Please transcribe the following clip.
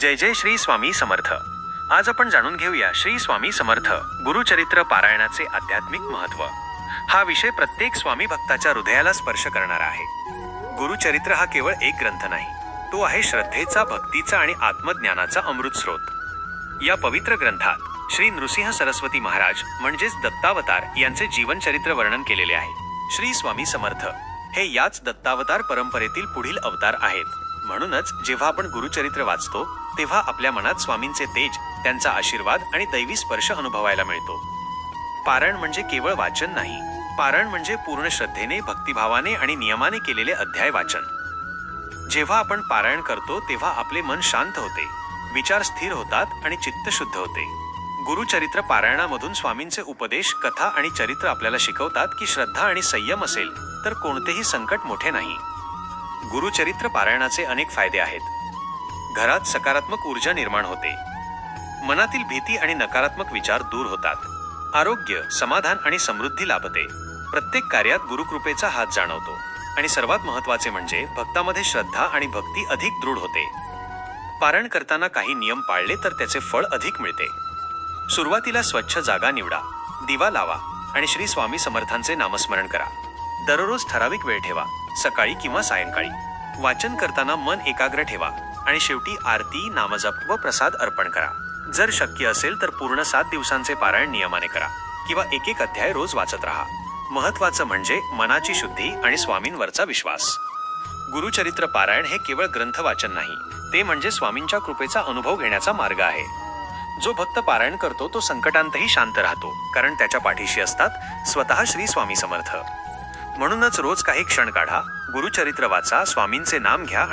जय जय श्री स्वामी समर्थ. आज आपण जाणून घेऊया श्री स्वामी समर्थ गुरुचरित्र पारायणाचे आध्यात्मिक महत्त्व. हा विषय प्रत्येक स्वामी भक्ताच्या हृदयाला स्पर्श करणारा आहे. गुरुचरित्र हा केवळ एक ग्रंथ नाही तो आहे श्रद्धेचा भक्तीचा आणि आत्मज्ञानाचा अमृत स्रोत. या पवित्र ग्रंथात श्री नृसिंह सरस्वती महाराज म्हणजेच दत्तावतार यांचे जीवनचरित्र वर्णन केलेले आहे. श्री स्वामी समर्थ हे याच दत्तावतार परंपरेतील पुढील अवतार आहेत. म्हणूनच जेव्हा आपण गुरुचरित्र वाचतो तेव्हा आपल्या मनात स्वामींचे तेज त्यांचा आशीर्वाद आणि दैवी स्पर्श अनुभवायला मिळतो. पारायण म्हणजे केवळ वाचन नाही पारायण म्हणजे पूर्ण श्रद्धेने भक्तिभावाने आणि नियमाने केलेले अध्याय वाचन. जेव्हा आपण पारायण करतो तेव्हा आपले मन शांत होते विचार स्थिर होतात आणि चित्त शुद्ध होते. गुरुचरित्र पारायणामधून स्वामींचे उपदेश कथा आणि चरित्र आपल्याला शिकवतात की श्रद्धा आणि संयम असेल तर कोणतेही संकट मोठे नाही. गुरुचरित्र पारायणाचे अनेक फायदे आहेत. घरात सकारात्मक ऊर्जा निर्माण होते. मनातील भीती आणि नकारात्मक विचार दूर होतात. आरोग्य समाधान आणि समृद्धी लाभते. प्रत्येक कार्यात गुरुकृपेचा हात जाणवतो. आणि सर्वात महत्त्वाचे म्हणजे भक्तामध्ये श्रद्धा आणि भक्ती अधिक दृढ होते. पारण करताना काही नियम पाळले तर त्याचे फळ अधिक मिळते. सुरुवातीला स्वच्छ जागा निवडा दिवा लावा आणि श्री स्वामी समर्थांचे नामस्मरण करा. दररोज ठराविक वेळ ठेवा. सकाळी किंवा सायंकाळी. वाचन करताना मन एकाग्र ठेवा आणि शेवटी आरती नामजप व प्रसाद अर्पण करा. जर शक्य असेल तर पूर्ण सात दिवसांचे पारायण नियमाने करा किंवा एक एक अध्याय रोज वाचत राहा. महत्वाचं म्हणजे मनाची शुद्धी आणि स्वामींवरचा विश्वास. गुरुचरित्र पारायण हे केवळ ग्रंथ वाचन नाही ते म्हणजे स्वामींच्या कृपेचा अनुभव घेण्याचा मार्ग आहे. जो भक्त पारायण करतो तो संकटांतही शांत राहतो कारण त्याच्या पाठीशी असतात स्वतः श्री स्वामी समर्थ. म्हणूनच रोज काही क्षण काढा गुरुचरित्र वाचा स्वामींचे नाम घ्या.